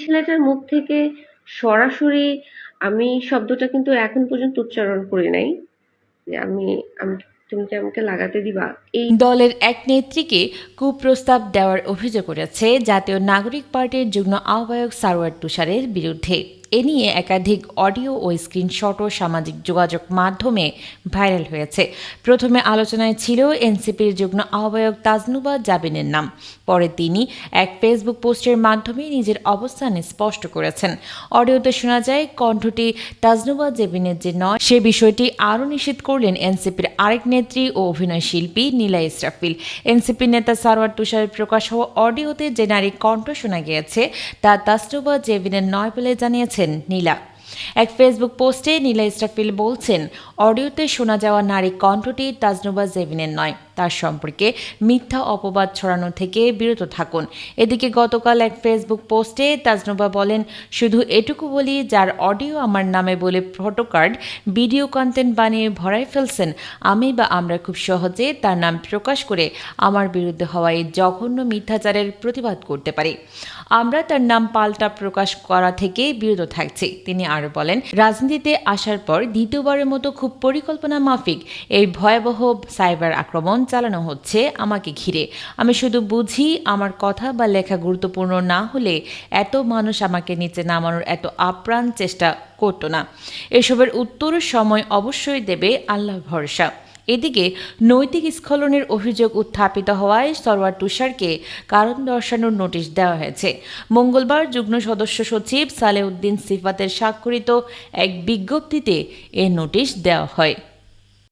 ছেলেটার মুখ থেকে সরাসরি আমি শব্দটা কিন্তু এখন পর্যন্ত উচ্চারণ করি নাই। যে আমি তুমি কি আমাকে লাগাতে দিবা? এই দলের এক নেত্রীকে কুপ্রস্তাব দেওয়ার অভিযোগ করেছে জাতীয় নাগরিক পার্টির যুগ্ম আহ্বায়ক সারোয়ার তুষারের বিরুদ্ধে। এ নিয়ে একাধিক অডিও ও স্ক্রিনশটও সামাজিক যোগাযোগ মাধ্যমে ভাইরাল হয়েছে। প্রথমে আলোচনায় ছিল এনসিপির যুগ্ম আহ্বায়ক তাজনুবা জাবিনের নাম। পরে তিনি এক ফেসবুক পোস্টের মাধ্যমে নিজের অবস্থান স্পষ্ট করেছেন। অডিওতে শোনা যায়, কণ্ঠটি তাজনুবা জেবিনের যে নয়, সে বিষয়টি আরও নিশ্চিত করলেন এনসিপির আরেক নেত্রী ও অভিনয় শিল্পী নীলা ইসরাফিল। এনসিপি নেতা সারোয়ার তুষারের প্রকাশ হওয়া অডিওতে যে নারী কণ্ঠ শোনা গিয়েছে, তা তাজনুবা জেবিনের নয় বলে জানিয়েছেন নীলা। এক ফেসবুক পোস্টে নীলা ইসরাফিল বলছেন, অডিওতে শোনা যাওয়া নারী কণ্ঠটি তাজনুবা জেভিনের নয়। তার সম্পর্কে মিথ্যা অপবাদ ছড়ানো থেকে বিরত থাকুন। এদিকে গতকাল এক ফেসবুক পোস্টে তাজনুবা বলেন, শুধু এটুকু বলি, যার অডিও আমার নামে বলে ফটোকার্ড ভিডিও কন্টেন্ট বানিয়ে ভরাই ফেলছেন, আমি বা আমরা খুব সহজে তার নাম প্রকাশ করে আমার বিরুদ্ধে হওয়া এই জঘন্য মিথ্যাচারের প্রতিবাদ করতে পারি। আমরা তার নাম পাল্টা প্রকাশ করা থেকে বিরত থাকছি। তিনি আরও বলেন, রাজনীতিতে আসার পর দ্বিতীয়বারের মতো খুব পরিকল্পনা মাফিক এই ভয়াবহ সাইবার আক্রমণ চালানো হচ্ছে আমাকে ঘিরে। আমি শুধু বুঝি আমার কথা বা লেখা গুরুত্বপূর্ণ না হলে এত মানুষ আমাকে নিচে নামানোর এত আপ্রাণ চেষ্টা করতো না। এসবের উত্তর সময় অবশ্যই দেবে আল্লাহ ভরসা। এদিকে নৈতিক স্খলনের অভিযোগ উত্থাপিত হওয়ায় সরওয়ার তুষারকে কারণ দর্শানোর নোটিশ দেওয়া হয়েছে। মঙ্গলবার যুগ্ম সদস্য সচিব সালেউদ্দিন সিফাতের স্বাক্ষরিত এক বিজ্ঞপ্তিতে এ নোটিশ দেওয়া হয়।